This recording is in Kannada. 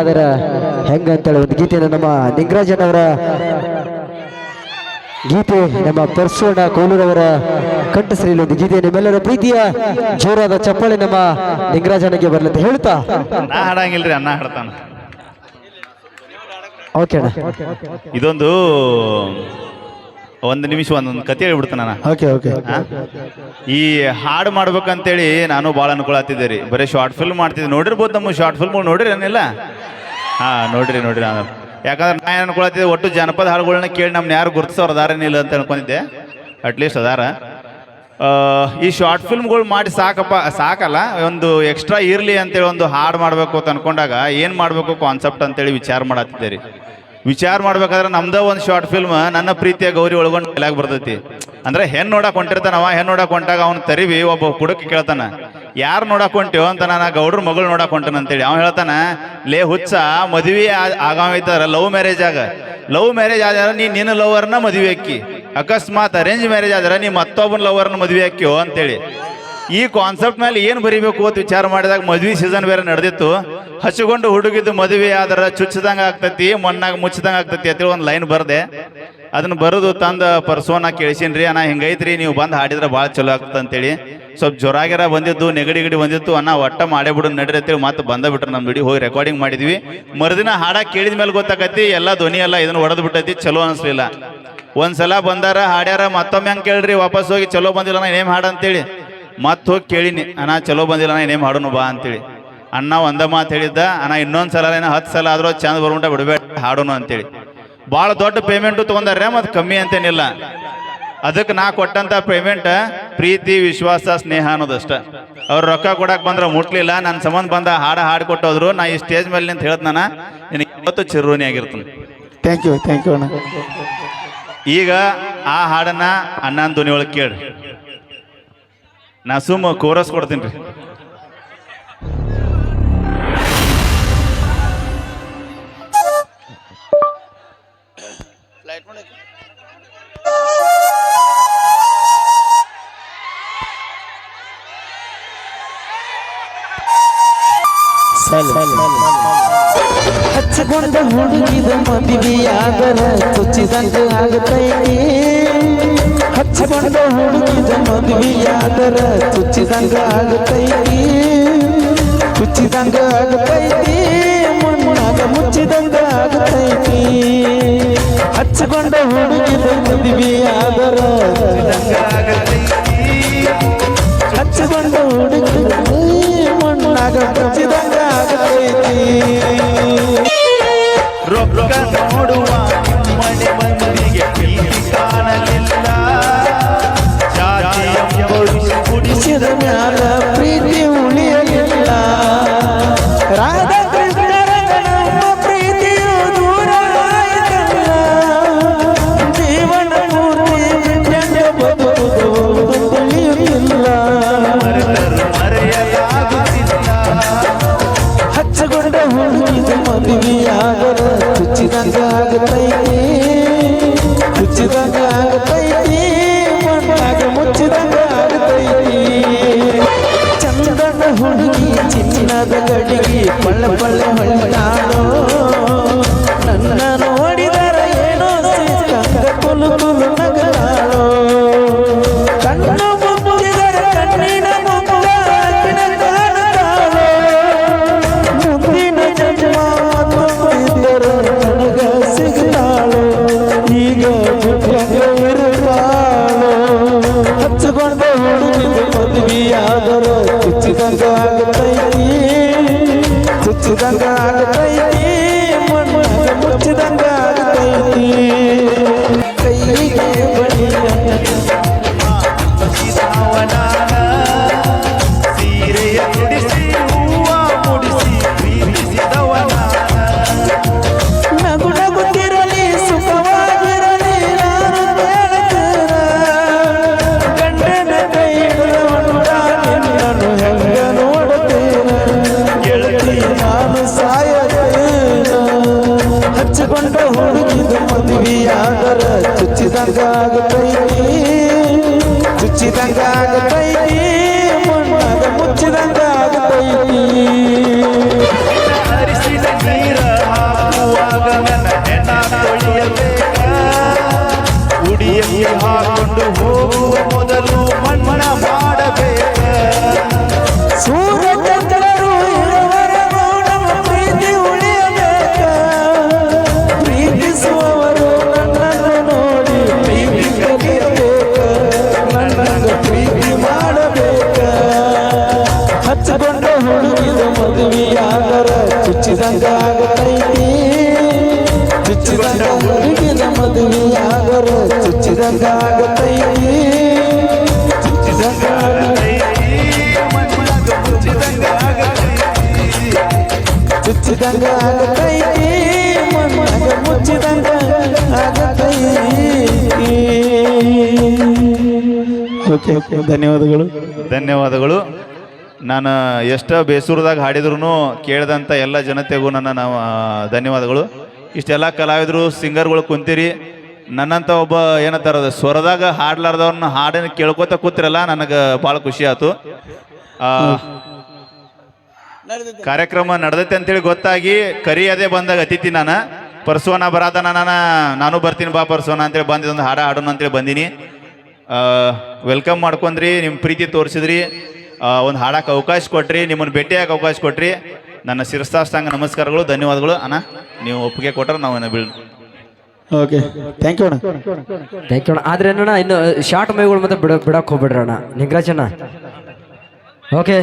ಅದರ ಹೆಂಗಂತೇಳಿ ಒಂದು ಗೀತೆಯನ್ನು ನಮ್ಮ ನಿಂಗರಾಜನವರ ಗೀತೆ ನಮ್ಮ ಪರಶುವಣ್ಣ ಕೋಲೂರವರ ಕಂಠಸರಿಯಲ್ಲಿ ಒಂದು ಗೀತೆ ನಿಮ್ಮೆಲ್ಲರ ಪ್ರೀತಿಯ ಜೋರಾದ ಚಪ್ಪಾಳೆ ನಮ್ಮ ನಿಂಗರಾಜನಿಗೆ ಬರಲಿ ಅಂತ ಹೇಳ್ತಾ. ಹಾಡಂಗಿಲ್ರಿ ಅನ್ನ ಹಾಡ್ತಾನ. ಓಕೆ ಇದೊಂದು ಒಂದು ನಿಮಿಷ ಒಂದೊಂದು ಕತೆ ಹೇಳ್ಬಿಡ್ತೇನೆ ನಾನು. Okay okay? ಈ ಹಾಡು ಮಾಡ್ಬೇಕಂತೇಳಿ ನಾನು ಭಾಳ ಅನ್ಕೊಳತ್ತಿದ್ದೆ ರೀ ಬರೀ ಶಾರ್ಟ್ ಫಿಲ್ಮ್ ಮಾಡ್ತಿದ್ದೆ. ನೋಡಿರ್ಬೋದು ನಮ್ಮ ಶಾರ್ಟ್ ಫಿಲ್ಮ್ ನೋಡಿರಿ ಏನಿಲ್ಲ? ಹಾಂ ನೋಡ್ರಿ ನೋಡಿರಿ ನಾನು. ಯಾಕಂದ್ರೆ ನಾ ಏನು ಅನ್ಕೊಳತ್ತಿದ್ದೆ ಒಟ್ಟು ಜನಪದ ಹಾಡುಗಳನ್ನ ಕೇಳಿ ನಮ್ನ ಯಾರು ಗುರುತಿಸೋರು ಅದಾರೇನಿಲ್ಲ ಅಂತ ಅನ್ಕೊಂಡಿದ್ದೆ. ಅಟ್ಲೀಸ್ಟ್ ಅದಾರ. ಈ ಶಾರ್ಟ್ ಫಿಲ್ಮ್ಗಳು ಮಾಡಿ ಸಾಕಪ್ಪ ಸಾಕಲ್ಲ. ಒಂದು ಎಕ್ಸ್ಟ್ರಾ ಇರಲಿ ಅಂತೇಳಿ ಒಂದು ಹಾಡು ಮಾಡಬೇಕು ಅಂತ ಅನ್ಕೊಂಡಾಗ ಏನು ಮಾಡಬೇಕು ಕಾನ್ಸೆಪ್ಟ್ ಅಂತೇಳಿ ವಿಚಾರ ಮಾಡತ್ತಿದ್ದೆ ರೀ ವಿಚಾರ ಮಾಡ್ಬೇಕಾದ್ರೆ ನಮ್ದ ಒಂದು ಶಾರ್ಟ್ ಫಿಲ್ಮ್ ನನ್ನ ಪ್ರೀತಿಯ ಗೌರಿ ಒಳಗೊಂಡು ಡೈಲಾಗ್ ಬರ್ತೈತಿ. ಅಂದ್ರೆ ಹೆಣ್ ನೋಡಕ್ ಹೊಂಟಿರ್ತಾನವ ಹೆಣ್ ನೋಡಕ್ ಹೊಂಟಾಗ ಅವ್ನ ತರಿವಿ, ಒಬ್ಬ ಕುಡಕ್ ಕೇಳ್ತಾನ, ಯಾರು ನೋಡಕ್ ಹೊಂಟಿವ ಅಂತ ನಾನು ಗೌಡ್ರ ಮಗಳು ನೋಡಕ್ ಹೊಂಟನ ಅಂತೇಳಿ. ಅವ್ನು ಹೇಳ್ತಾನ, ಲೇ ಹುಚ್ಚ, ಮದುವೆ ಆಗಾವ ಲವ್ ಮ್ಯಾರೇಜ್ ಆಗ. ಲವ್ ಮ್ಯಾರೇಜ್ ಆದ್ರೆ ನೀ ನಿನ್ನ ಲವರ್ನ ಮದುವೆ ಅಕ್ಕಿ ಅಕಸ್ಮಾತ್ ಅರೇಂಜ್ ಮ್ಯಾರೇಜ್ ಆದ್ರೆ ನೀ ಮತ್ತೊಬ್ಬನ ಲವರ್ನ ಮದುವೆ ಅಕ್ಕಿಯೋ ಅಂತೇಳಿ. ಈ ಕಾನ್ಸೆಪ್ಟ್ ಮೇಲೆ ಏನು ಬರಿಬೇಕು ಅಂತ ವಿಚಾರ ಮಾಡಿದಾಗ ಮದ್ವೆ ಸೀಸನ್ ಬೇರೆ ನಡೆದಿತ್ತು. ಹಚ್ಚಿಕೊಂಡು ಹುಡುಗಿದ್ದು ಮದುವೆ ಆದ್ರೆ ಚುಚ್ಚದಂಗ ಆಗ್ತತಿ, ಮಣ್ಣಾಗ ಮುಚ್ಚದಂಗ ಆಗ್ತತಿ ಅಂತೇಳಿ ಒಂದು ಲೈನ್ ಬರ್ದೆ. ಅದನ್ನ ಬರೋದು ತಂದ ಪರ್ಸೋನ ಕೇಳಿಸಿನ್ರಿ, ಅಣ್ಣ ಹಿಂಗೈತ್ರಿ, ನೀವು ಬಂದು ಹಾಡಿದ್ರೆ ಭಾಳ ಚಲೋ ಆಗ್ತದೆ ಅಂತೇಳಿ. ಸ್ವಲ್ಪ ಜ್ವರಾಗಿರ ಬಂದಿದ್ದು, ನೆಗಡಿ ಗಿಡಿ ಬಂದಿತ್ತು, ಅಣ್ಣ ಒಟ್ಟ ಮಾಡೇ ಬಿಡು ನಡ್ರಿ ಅಂತೇಳಿ ಮತ್ತೆ ಬಂದ ಬಿಟ್ರು ನಮ್ಮ ಬಿಡಿ ಹೋಗಿ ರೆಕಾರ್ಡಿಂಗ್ ಮಾಡಿದ್ವಿ. ಮರುದಿನ ಹಾಡ ಕೇಳಿದ ಮೇಲೆ ಗೊತ್ತಾಕತಿ ಎಲ್ಲ ಧ್ವನಿ ಎಲ್ಲ ಇದನ್ನ ಹೊಡೆದು ಬಿಟ್ಟೈತಿ, ಚಲೋ ಅನ್ಸ್ಲಿಲ್ಲ. ಒಂದ್ಸಲ ಬಂದಾರ, ಹಾಡ್ಯಾರ, ಮತ್ತೊಮ್ಮೆ ಹಂಗೆ ಕೇಳ್ರಿ, ವಾಪಸ್ ಹೋಗಿ ಚಲೋ ಬಂದಿಲ್ಲ ನಾ ಏನೇಮ್ ಹಾಡ ಅಂತೇಳಿ. ಮತ್ತೆ ಹೋಗಿ ಕೇಳಿನಿ ಅಣ್ಣ ಚಲೋ ಬಂದಿಲ್ಲ ಅಣ್ಣ ಏನೇ ಹಾಡೋನು ಬಾ ಅಂತೇಳಿ. ಅಣ್ಣ ಒಂದ ಮಾತು ಹೇಳಿದ್ದ ಅಣ್ಣ ಇನ್ನೊಂದು ಸಲ ಏನೋ ಹತ್ತು ಸಲ ಆದರೂ ಚಂದ ಬರ್ಬಿಟ್ಟ ಬಿಡಬೇಡ ಹಾಡೋನು ಅಂತೇಳಿ. ಭಾಳ ದೊಡ್ಡ ಪೇಮೆಂಟು ತೊಗೊಂಡಾರೆ ಮತ್ತು ಕಮ್ಮಿ ಅಂತೇನಿಲ್ಲ. ಅದಕ್ಕೆ ನಾ ಕೊಟ್ಟಂಥ ಪೇಮೆಂಟ್ ಪ್ರೀತಿ ವಿಶ್ವಾಸ ಸ್ನೇಹ ಅನ್ನೋದಷ್ಟ. ಅವ್ರು ರೊಕ್ಕ ಕೊಡಕ್ಕೆ ಬಂದ್ರೆ ಮುಟ್ಲಿಲ್ಲ ನನ್ನ ಸಂಬಂಧ ಬಂದ ಹಾಡ ಹಾಡು ಕೊಟ್ಟೋದ್ರು ನಾ ಈ ಸ್ಟೇಜ್ ಮೇಲೆ ನಿಂತ ಹೇಳ್ತಾನ ನಿನಗೆ ಇವತ್ತು ಚಿರೋನಿ ಆಗಿರ್ತೀನಿ. ಥ್ಯಾಂಕ್ ಯು ಥ್ಯಾಂಕ್ ಯು ಅಣ್ಣ. ಈಗ ಆ ಹಾಡನ್ನ ಅಣ್ಣನ ಧ್ವನಿ ಒಳಗೆ ಕೇಳ್ರಿ. ನಾ ಸುಮ್ಮ ಕೋರಸ್ ಕೊಡ್ತೀನಿ ರೀ. ಹಚ್ಚಗೊಂಡ ಹುಡುಗಿದ ಮದುವೆಯಾದರ ಚುಚ್ಚಿದಂಗ ಆಗತೈತಿ ಹಚ್ಚಗೊಂಡ ಹುಡುಗಿದ ಮದುವೆಯಾದರ ಚುಚ್ಚಿದಂಗ ಆಗತೈತಿ ಚುಚ್ಚಿದಂಗ ಆಗತೈತಿ ಮಣ್ಣಾಗ ಮುಚ್ಚಿದಂಗ ಆಗತೈತಿ ಹಚ್ಚಗೊಂಡ ಹುಡುಗಿದ ಮದುವೆಯಾದರ ಹಚ್ಚಗೊಂಡ ಹುಡುಗಿದ ಮಣ್ಣಾಗ ಮುಚ್ಚಿದಂಗ ಆಗತೈತಿ 奔了奔了回家。ಚುಚ್ಚಿದಂಗ ಮುಚ್ಚಿದಂಗ ಆಗತೈತಿ ಮಣ್ಣದ ಮುಚ್ಚಿದಂಗ ಆಗತೈತಿ ಹರಿಸಿದ ನೀರ ಹಾಕುವಾಗ ನನ್ನ ಉಡಿಯಲ್ಲಿ ಹಾಕೊಂಡು ಹೋಗು. ಹುಡುಗಿನ ಮದುವೆಯಾಗರ ಚುಚ್ಚಿದಂಗ ಆಗತೈತಿ ಚುಚ್ಚಿದಂಗ ಆಗತೈತಿ ಮಣ್ಣಾಗ ಮುಚ್ಚಿದಂಗ ಆಗತೈತಿ ಓಕೆ ಓಕೆ, ಧನ್ಯವಾದಗಳು. ಧನ್ಯವಾದಗಳು. ನಾನು ಎಷ್ಟೋ ಬೇಸೂರದಾಗ ಹಾಡಿದ್ರು ಕೇಳಿದಂಥ ಎಲ್ಲ ಜನತೆಗೂ ನನ್ನ ನಾವು ಧನ್ಯವಾದಗಳು. ಇಷ್ಟೆಲ್ಲ ಕಲಾವಿದರು, ಸಿಂಗರ್ಗಳು ಕುಂತೀರಿ. ನನ್ನಂಥ ಒಬ್ಬ ಏನಂತಾರ ಸ್ವರದಾಗ ಹಾಡ್ಲಾರ್ದವ್ರನ್ನ ಹಾಡನ್ನು ಕೇಳ್ಕೊತ ಕೂತಿರಲ್ಲ, ನನಗೆ ಭಾಳ ಖುಷಿ ಆಯ್ತು ಕಾರ್ಯಕ್ರಮ ನಡೆದೈತೆ ಅಂತೇಳಿ ಗೊತ್ತಾಗಿ ಕರಿ ಅದೇ ಬಂದಾಗ ಅತಿಥಿ ನಾನು. ಪರ್ಸೋನ ಬರಾದ ನಾನು ನಾನು ಬರ್ತೀನಿ ಬಾ ಪರ್ಸೋನ ಅಂತೇಳಿ ಬಂದಿದ್ದೊಂದು ಹಾಡ ಹಾಡೋಣ ಅಂತೇಳಿ ಬಂದೀನಿ. ವೆಲ್ಕಮ್ ಮಾಡ್ಕೊಂಡ್ರಿ ನಿಮ್ಮ ಪ್ರೀತಿ ತೋರಿಸಿದ್ರಿ. ಒಂದು ಹಾಡಕ್ಕೆ ಅವಕಾಶ ಕೊಟ್ರಿ, ನಿಮ್ಮನ್ನು ಭೇಟಿಯಾಗಿ ಅವಕಾಶ ಕೊಟ್ರಿ. ನನ್ನ ಶಿರಸ್ತಾಷ್ಟಾಂಗ ನಮಸ್ಕಾರಗಳು ಧನ್ಯವಾದಗಳು. ಅಣ್ಣ ನೀವು ಒಪ್ಪಿಗೆ ಕೊಟ್ಟರೆ ನಾವು ಬೀಳ್ ಓಕೆ ಥ್ಯಾಂಕ್ ಯು ಅಣ್ಣ. ಥ್ಯಾಂಕ್ ಯು ಅಣ್ಣ. ಆದ್ರೆ ಏನಣ್ಣ ಇನ್ನು ಶಾರ್ಟ್ ಮೈಗಳು ಮತ್ತೆ ಬಿಡ ಬಿಡಕ್ಕೆ ಹೋಗ್ಬಿಡ್ರಿ ಅಣ್ಣ. ನಿಂಗರಾಜಣ್ಣ ಓಕೆ